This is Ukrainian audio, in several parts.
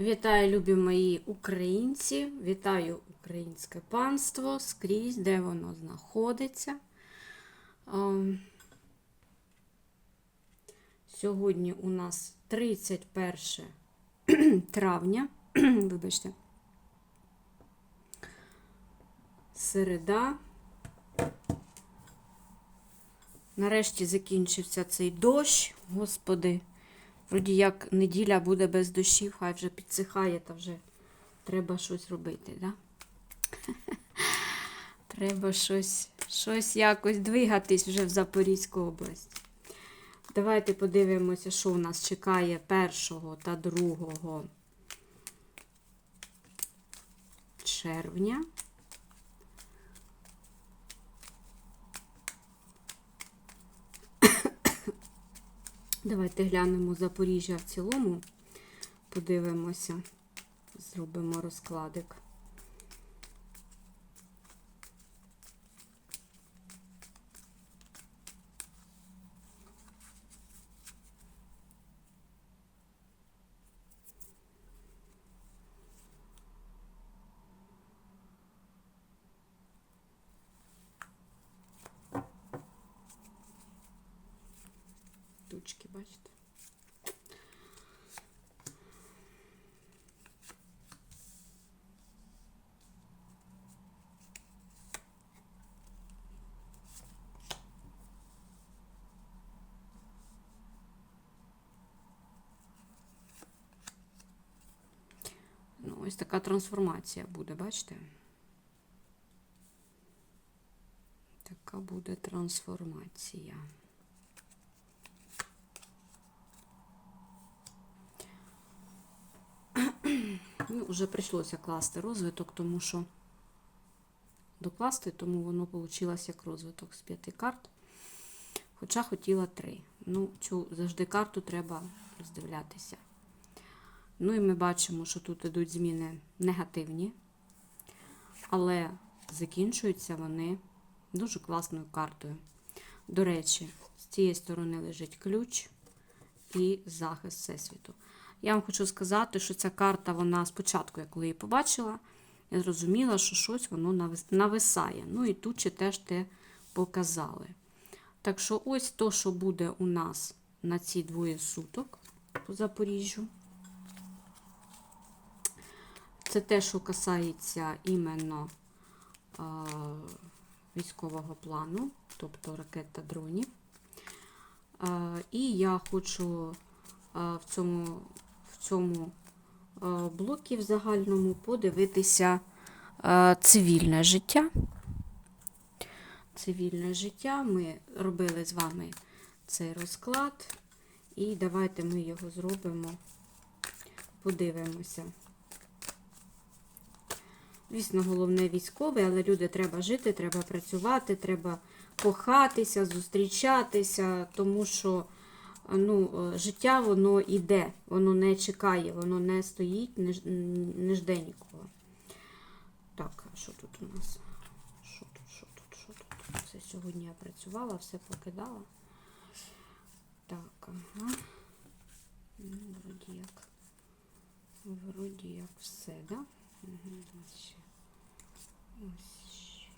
Вітаю, любі мої українці! Вітаю українське панство скрізь, де воно знаходиться. Ем, Сьогодні у нас 31 травня. Вибачте. Середа. Нарешті закінчився цей дощ, господи. Вроді як неділя буде без дощів, хай вже підсихає, та вже треба щось робити, да? Треба щось, щось якось двигатись вже в Запорізьку область. Давайте подивимося, що у нас чекає 1 та 2 червня. Давайте глянемо Запоріжжя в цілому. Подивимося, зробимо розкладик. Тучки, бачите? Ну, ось така трансформація буде, бачите? Така буде трансформація. Ну, вже прийшлося класти розвиток, тому що докласти, тому воно вийшло як розвиток з п'яти карт. Хоча хотіла три. Ну, цю завжди карту треба роздивлятися. Ну і ми бачимо, що тут йдуть зміни негативні, але закінчуються вони дуже класною картою. До речі, з цієї сторони лежить ключ і захист Всесвіту. Я вам хочу сказати, що ця карта, вона спочатку, я коли її побачила, я зрозуміла, що щось воно нависає. Ну і тут ще теж те показали. Так що, ось то, що буде у нас на ці двоє суток по Запоріжжю. Це те, що касається іменно е, військового плану, тобто ракет та дронів. Е, і я хочу е, в цьому в цьому блокі в загальному подивитися цивільне життя. Цивільне життя. Ми робили з вами цей розклад, і давайте ми його зробимо, подивимося. Звісно, головне військове, але люди треба жити, треба працювати, треба кохатися, зустрічатися, тому що ну, життя воно йде, воно не чекає, воно не стоїть, не, не жде нікого. Так, а що тут у нас? Що тут, що тут, що тут? Це сьогодні я працювала, все покидала. Так, ага. Ну, вроді як. Вроді як все, да? Ось ще. Ось ще.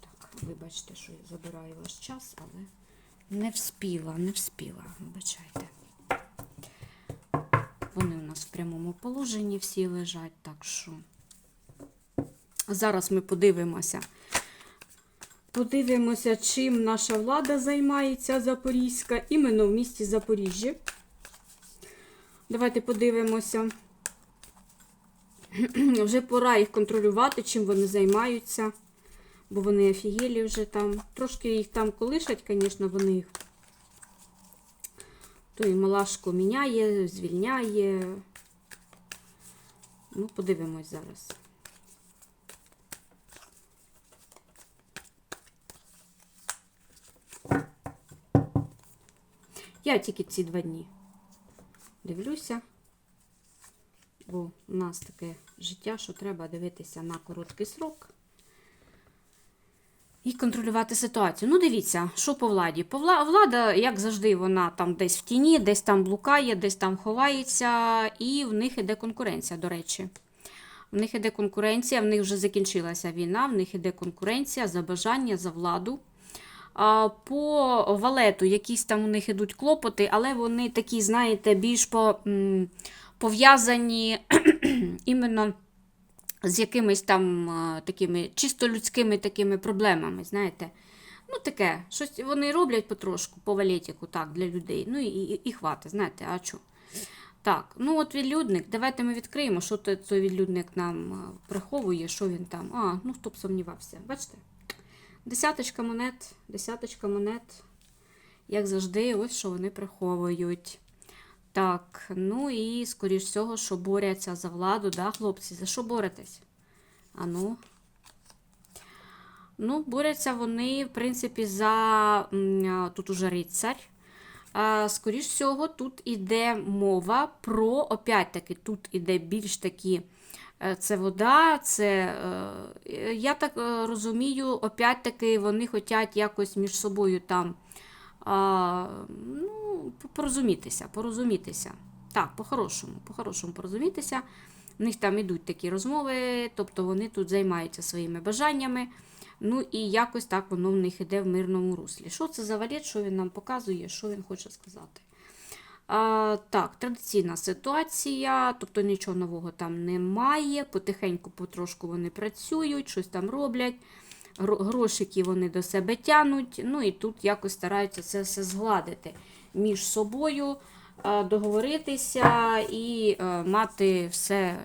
Так, вибачте, що я забираю ваш час, але не вспіла, не вспіла, вибачайте. Вони у нас в прямому положенні всі лежать, так що зараз ми подивимося. Подивимося, чим наша влада займається Запорізька, іменно в місті Запоріжжя. Давайте подивимося. Вже пора їх контролювати, чим вони займаються, бо вони офігелі вже там. Трошки їх там колишать, звісно, вони їх. То малашку міняє, звільняє. Ну, подивимось зараз. Я тільки ці два дні дивлюся, бо у нас таке життя, що треба дивитися на короткий срок. і контролювати ситуацію. Ну, дивіться, що по владі. По вла- влада, як завжди, вона там десь в тіні, десь там блукає, десь там ховається, і в них іде конкуренція, до речі. В них іде конкуренція, в них вже закінчилася війна, в них іде конкуренція за бажання, за владу. По валету якісь там у них ідуть клопоти, але вони такі, знаєте, більш по, пов'язані іменно з якимись там такими чисто людськими такими проблемами, знаєте. Ну, таке, щось вони роблять потрошку по валетіку, так, для людей. Ну і, і, і хватить, знаєте, а що? Так, ну от відлюдник, давайте ми відкриємо, що той відлюдник нам приховує, що він там. А, ну хто б сумнівався. Бачите? Десяточка монет, десяточка монет, як завжди, ось що вони приховують. Так, ну і скоріш всього, що борються за владу, да, хлопці? За що боретесь? А ну. Борються вони, в принципі, за тут уже рицарь. Скоріш всього, тут іде мова про, опять-таки, тут іде більш такі. Е, Це вода, це, е, я так е, розумію, опять-таки вони хочуть якось між собою там ну, порозумітися, порозумітися. Так, по-хорошому, по-хорошому порозумітися. В них там ідуть такі розмови, тобто вони тут займаються своїми бажаннями. Ну і якось так воно в них іде в мирному руслі. Що це за валет, що він нам показує, що він хоче сказати? А, так, традиційна ситуація, тобто нічого нового там немає. Потихеньку, потрошку вони працюють, щось там роблять. Гро- Грошики вони до себе тянуть. Ну і тут якось стараються це все згладити між собою, договоритися і е, мати все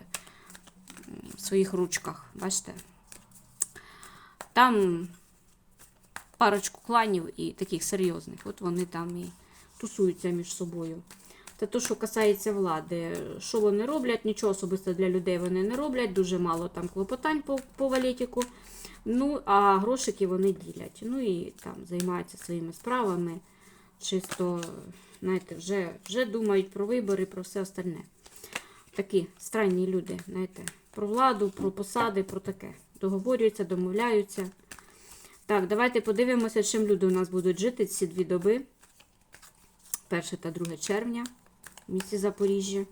в своїх ручках. Бачите? Там парочку кланів і таких серйозних. От вони там і тусуються між собою. Це те, що касається влади. Що вони роблять? Нічого особисто для людей вони не роблять, дуже мало там клопотань по, по валетіку. Ну, а грошики вони ділять. Ну і там займаються своїми справами. Чисто, знаєте, вже, вже думають про вибори, про все остальне. Такі странні люди, знаєте, про владу, про посади, про таке. Договорюються, домовляються. Так, давайте подивимося, чим люди у нас будуть жити ці дві доби. 1 та 2 червня в місті Запоріжжя.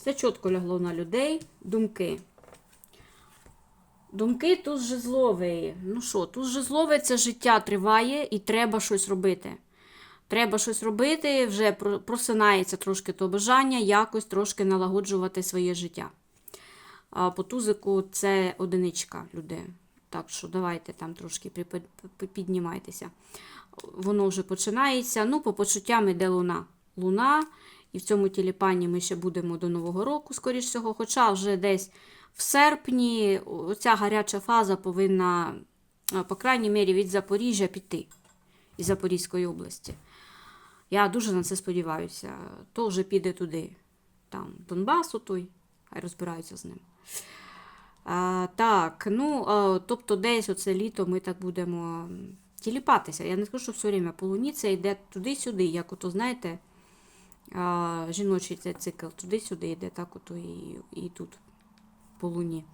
Все чітко лягло на людей. Думки. Думки тут жезлові. Ну що, тут жезлове це життя триває і треба щось робити. Треба щось робити, вже просинається трошки то бажання, якось трошки налагоджувати своє життя. А по тузику це одиничка людей. Так що давайте там трошки піднімайтеся. Воно вже починається. Ну, по почуттям іде луна. Луна, і в цьому тіліпані ми ще будемо до Нового року, скоріш всього. Хоча вже десь в серпні оця гаряча фаза повинна, по крайній мірі, від Запоріжжя піти із Запорізької області. Я дуже на це сподіваюся. То вже піде туди. Там Донбасу той, хай розбираються з ним. А, так, ну, а, тобто десь оце літо ми так будемо тіліпатися. Я не скажу, що все время по луні це йде туди-сюди, як ото, знаєте, а, жіночий цей цикл, туди-сюди йде, так ото і, і тут по луні.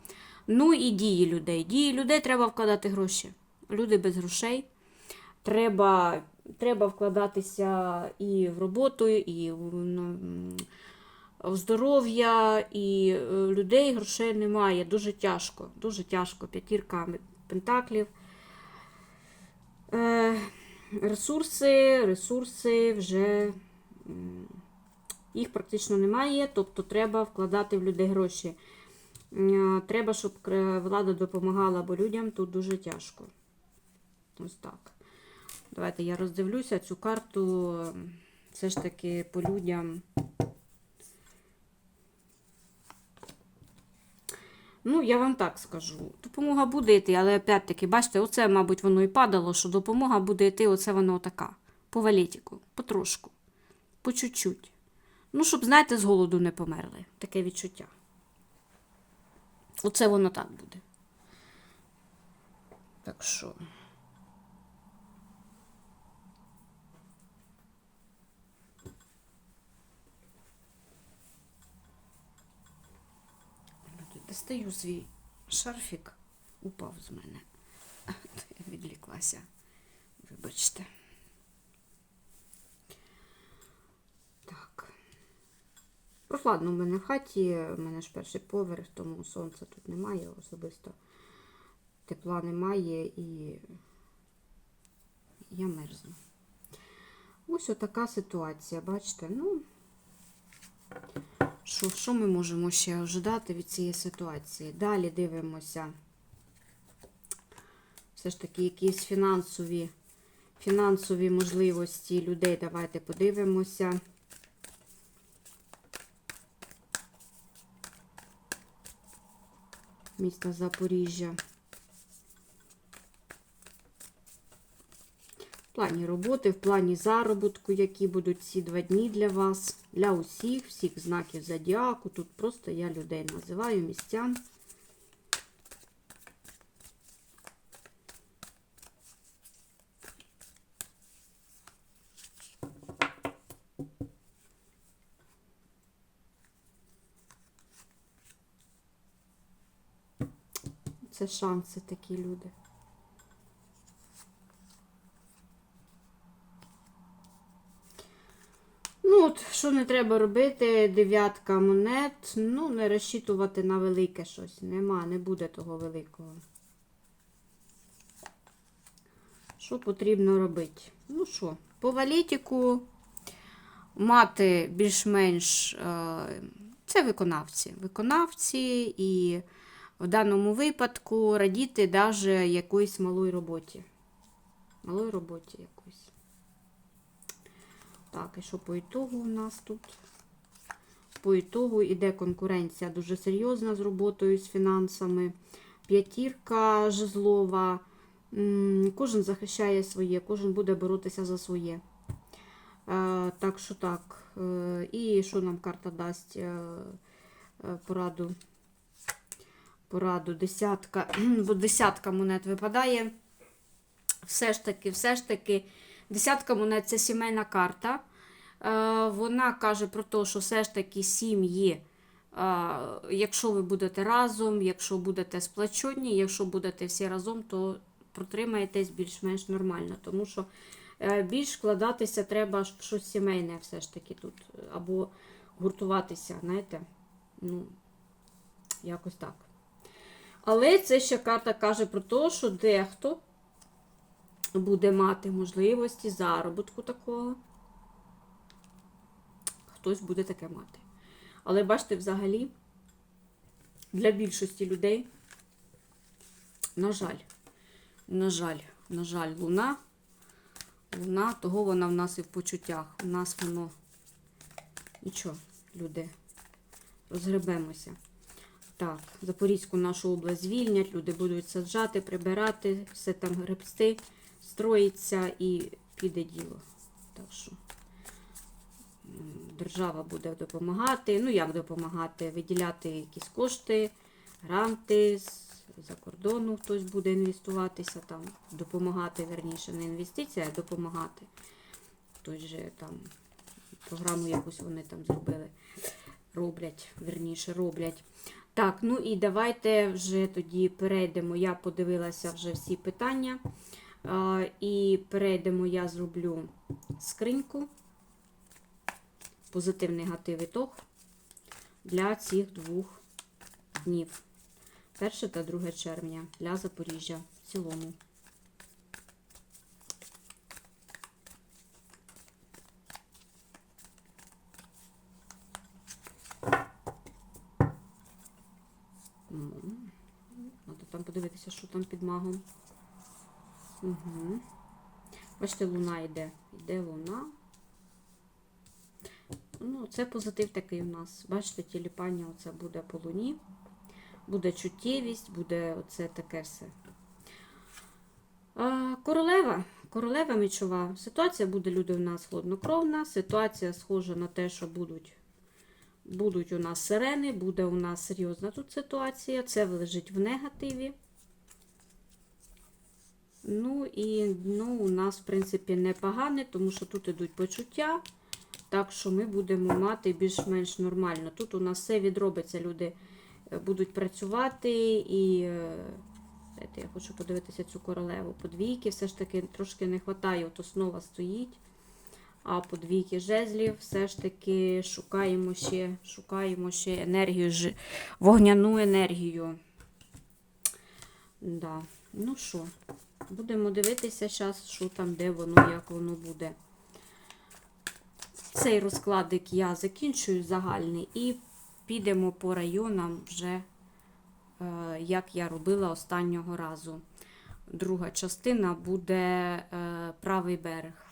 Ну і дії людей. Дії людей треба вкладати гроші. Люди без грошей. Треба, треба вкладатися і в роботу, і в, ну, здоров'я, і е, людей грошей немає. Дуже тяжко. Дуже тяжко. П'ятірка пентаклів. Е, ресурси, ресурси вже їх практично немає, тобто треба вкладати в людей гроші. Треба, щоб влада допомагала, бо людям тут дуже тяжко. Ось так. Давайте я роздивлюся цю карту. Все ж таки по людям. Ну, я вам так скажу. Допомога буде йти, але опять-таки, бачите, оце, мабуть, воно і падало, що допомога буде йти, оце воно така. По валетіку, потрошку, по чуть-чуть. Ну, щоб, знаєте, з голоду не померли. Таке відчуття. Оце воно так буде. Так що. Дістаю свій шарфік. Упав з мене. Я відліклася. Вибачте. Так. Прохладно в мене в хаті, в мене ж перший поверх, тому сонця тут немає особисто. Тепла немає і я мерзну. Ось отака ситуація, бачите? Ну, що, що ми можемо ще ожидати від цієї ситуації? Далі дивимося. Все ж таки, якісь фінансові, фінансові можливості людей. Давайте подивимося. Місто Запоріжжя. Плані роботи, в плані заробітку, які будуть ці два дні для вас, для усіх, всіх знаків зодіаку. Тут просто я людей називаю містян. Це шанси такі люди. Ну, от, що не треба робити, дев'ятка монет, ну, не розчитувати на велике щось. Нема, не буде того великого. Що потрібно робити? Ну що, по валітіку мати більш-менш е, це виконавці. Виконавці і в даному випадку радіти навіть якоїсь малої роботі. Малої роботі якоїсь. Так, і що по ітогу у нас тут? По ітогу йде конкуренція дуже серйозна з роботою, з фінансами. П'ятірка жезлова. Кожен захищає своє, кожен буде боротися за своє. Е, Так що так. Е, І що нам карта дасть е, пораду? Пораду десятка, бо десятка монет випадає. Все ж таки, все ж таки, десятка монет це сімейна карта. Е, Вона каже про те, що все ж таки сім'ї, е, якщо ви будете разом, якщо будете сплачені, якщо будете всі разом, то протримаєтесь більш-менш нормально. Тому що е, більш вкладатися треба в щось сімейне все ж таки тут. Або гуртуватися, знаєте, ну, якось так. Але це ще карта каже про те, що дехто буде мати можливості заробітку такого. Хтось буде таке мати. Але бачите, взагалі, для більшості людей, на жаль, на жаль, на жаль, луна, луна, того вона в нас і в почуттях. У нас воно нічого, люди, розгребемося. Так, Запорізьку нашу область звільнять, люди будуть саджати, прибирати, все там гребсти, строїться і піде діло. Так що держава буде допомагати. Ну, як допомагати? Виділяти якісь кошти, гранти з-за кордону хтось буде інвестуватися, там, допомагати, верніше, не інвестиція, а допомагати. Хтось же там програму якусь вони там зробили. Роблять, верніше, роблять. Так, ну і давайте вже тоді перейдемо. Я подивилася вже всі питання. І перейдемо, я зроблю скриньку. Позитив, негатив ітог для цих двох днів. 1 та 2 червня для Запоріжжя в цілому. Надо там подивитися, що там під магом. Угу. Бачите, луна йде. Йде луна. Ну, це позитив такий у нас. Бачите, тіліпання оце буде по луні. Буде чуттєвість, буде оце таке все. Королева. Королева мічова. Ситуація буде люди у нас хладнокровна. Ситуація схожа на те, що будуть Будуть у нас сирени, буде у нас серйозна тут ситуація. Це лежить в негативі. Ну і ну, у нас, в принципі, непогане, тому що тут ідуть почуття. Так що ми будемо мати більш-менш нормально. Тут у нас все відробиться, люди. е, будуть працювати. І е, дайте, я хочу подивитися цю королеву. Подвійки все ж таки трошки не вистачає, от основа стоїть. А подвійки жезлів все ж таки шукаємо ще, шукаємо ще енергію, вогняну енергію. Да. Ну що, будемо дивитися зараз, що там, де воно, як воно буде. Цей розкладик я закінчую загальний і підемо по районам вже, е, як я робила останнього разу. Друга частина буде е, правий берег.